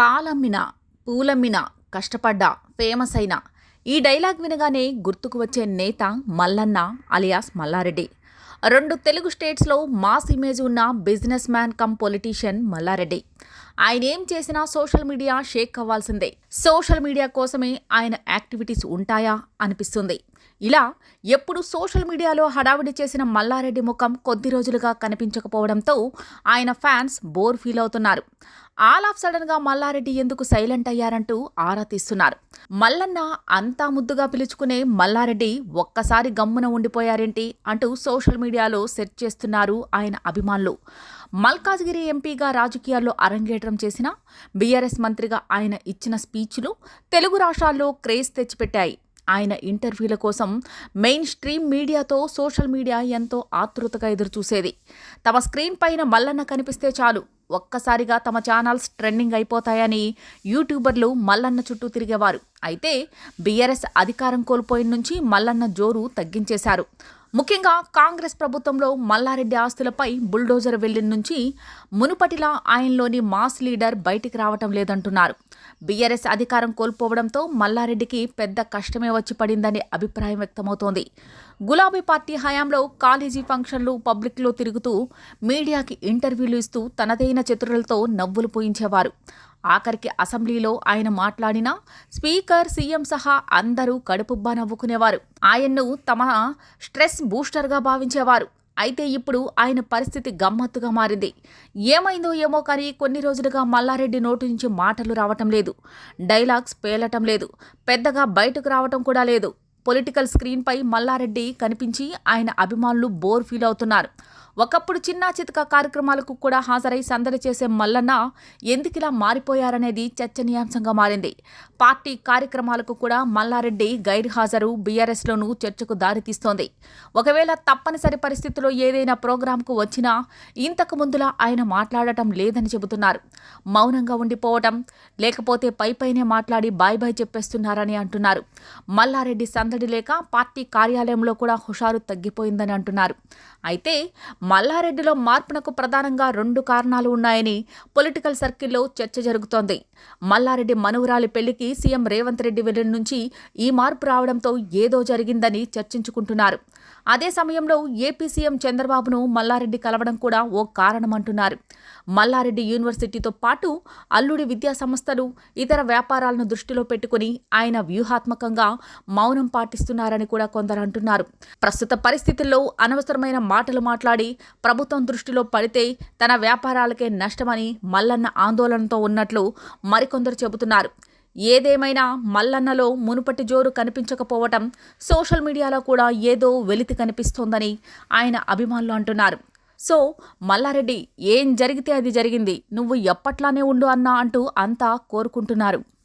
పాలమ్మిన పూలమ్మిన కష్టపడ్డ ఫేమస్ అయిన ఈ డైలాగ్ వినగానే గుర్తుకు వచ్చే నేత మల్లన్న అలియాస్ మల్లారెడ్డి. రెండు తెలుగు స్టేట్స్లో మాస్ ఇమేజ్ ఉన్న business man cum politician Malla Reddy. ఆయన ఏం చేసినా సోషల్ మీడియా షేక్ అవ్వాల్సిందే. సోషల్ మీడియా కోసమే ఆయన యాక్టివిటీస్ ఉంటాయా అనిపిస్తుంది. ఇలా ఎప్పుడు సోషల్ మీడియాలో హడావిడి చేసిన మల్లారెడ్డి ముఖం కొద్ది రోజులుగా కనిపించకపోవడంతో ఆయన ఫ్యాన్స్ బోర్ ఫీల్ అవుతున్నారు. ఆల్ ఆఫ్ సడన్గా మల్లారెడ్డి ఎందుకు సైలెంట్ అయ్యారంటూ ఆరా తీస్తున్నారు. మల్లన్న అంతా ముద్దుగా పిలుచుకునే మల్లారెడ్డి ఒక్కసారి గమ్మున ఉండిపోయారేంటి అంటూ సోషల్ మీడియాలో సెర్చ్ చేస్తున్నారు ఆయన అభిమానులు. మల్కాజ్గిరి ఎంపీగా రాజకీయాల్లో అరంగేట్రం చేసిన బీఆర్ఎస్ మంత్రిగా ఆయన ఇచ్చిన స్పీచ్లు తెలుగు రాష్ట్రాల్లో క్రేజ్ తెచ్చిపెట్టాయి. ఆయన ఇంటర్వ్యూల కోసం మెయిన్ స్ట్రీమ్ మీడియాతో సోషల్ మీడియా ఎంతో ఆతృతగా ఎదురుచూసేది. తమ స్క్రీన్ పైన మల్లన్న కనిపిస్తే చాలు. ఒక్కసారిగా తమ ఛానల్స్ ట్రెండింగ్ అయిపోతాయని యూట్యూబర్లు మల్లన్న చుట్టూ తిరిగేవారు. అయితే బీఆర్ఎస్ అధికారం కోల్పోయిన నుంచి మల్లన్న జోరు తగ్గించేశారు. ముఖ్యంగా కాంగ్రెస్ ప్రభుత్వంలో మల్లారెడ్డి ఆస్తులపై బుల్డోజర్ వెళ్ళిన నుంచి మునుపటిలా ఆయనలోని మాస్ లీడర్ బయటికి రావటం లేదంటున్నారు. బీఆర్ఎస్ అధికారం కోల్పోవడంతో మల్లారెడ్డికి పెద్ద కష్టమే వచ్చి పడిందనే అభిప్రాయం వ్యక్తమవుతోంది. గులాబీ పార్టీ హయాంలో కాలేజీ ఫంక్షన్లు పబ్లిక్లో తిరుగుతూ మీడియాకి ఇంటర్వ్యూలు ఇస్తూ తనదైన చతురులతో నవ్వులు పోయించేవారు. ఆఖరికి అసెంబ్లీలో ఆయన మాట్లాడినా స్పీకర్ సీఎం సహా అందరూ కడుపుబ్బా నవ్వుకునేవారు. ఆయన్ను తమ స్ట్రెస్ బూస్టర్గా భావించేవారు. అయితే ఇప్పుడు ఆయన పరిస్థితి గమ్మత్తుగా మారింది. ఏమైందో ఏమో కానీ కొన్ని రోజులుగా మల్లారెడ్డి నోటు నుంచి మాటలు రావటం లేదు. డైలాగ్స్ పేలటం లేదు. పెద్దగా బయటకు రావటం కూడా లేదు. పొలిటికల్ స్క్రీన్పై మల్లారెడ్డి కనిపించి ఆయన అభిమానులు బోర్ ఫీల్ అవుతున్నారు. ఒకప్పుడు చిన్న చితక కార్యక్రమాలకు కూడా హాజరై సందడి చేసే మల్లన్న ఎందుకిలా మారిపోయారనేది చర్చనీయాంశంగా మారింది. పార్టీ కార్యక్రమాలకు కూడా మల్లారెడ్డి గైర్ హాజరు బీఆర్ఎస్లోనూ చర్చకు దారితీస్తోంది. ఒకవేళ తప్పనిసరి పరిస్థితిలో ఏదైనా ప్రోగ్రాంకు వచ్చినా ఇంతకు ముందులా ఆయన మాట్లాడటం లేదని చెబుతున్నారు. మౌనంగా ఉండిపోవటం లేకపోతే పైపైనే మాట్లాడి బాయ్ బాయ్ చెప్పేస్తున్నారని అంటున్నారు. మల్లారెడ్డి సందడి లేక పార్టీ కార్యాలయంలో కూడా హుషారు తగ్గిపోయిందని అంటున్నారు. అయితే మల్లారెడ్డిలో మార్పునకు ప్రధానంగా రెండు కారణాలు ఉన్నాయని పొలిటికల్ సర్కిల్లో చర్చ జరుగుతోంది. మల్లారెడ్డి మనవరాలి పెళ్ళికి సీఎం రేవంత్ రెడ్డి వెళ్ళి నుంచి ఈ మార్పు రావడంతో ఏదో జరిగిందని చర్చించుకుంటున్నారు. అదే సమయంలో ఏపీ సీఎం చంద్రబాబును మల్లారెడ్డి కలవడం కూడా ఓ కారణమంటున్నారు. మల్లారెడ్డి యూనివర్సిటీతో పాటు అల్లుడి విద్యా సంస్థలు ఇతర వ్యాపారాలను దృష్టిలో పెట్టుకుని ఆయన వ్యూహాత్మకంగా మౌనం పాటిస్తున్నారని కూడా కొందరు అంటున్నారు. ప్రస్తుత పరిస్థితుల్లో అనవసరమైన మాటలు మాట్లాడి ప్రభుత్వం దృష్టిలో పడితే తన వ్యాపారాలకే నష్టమని మల్లన్న ఆందోళనతో ఉన్నట్లు మరికొందరు చెబుతున్నారు. ఏదేమైనా మల్లన్నలో మునుపటి జోరు కనిపించకపోవటం సోషల్ మీడియాలో కూడా ఏదో వెలితి కనిపిస్తోందని ఆయన అభిమానులు అంటున్నారు. సో మల్లారెడ్డి ఏం జరిగితే అది జరిగింది నువ్వు ఎప్పట్లానే ఉండు అన్నా అంటూ అంతా కోరుకుంటున్నారు.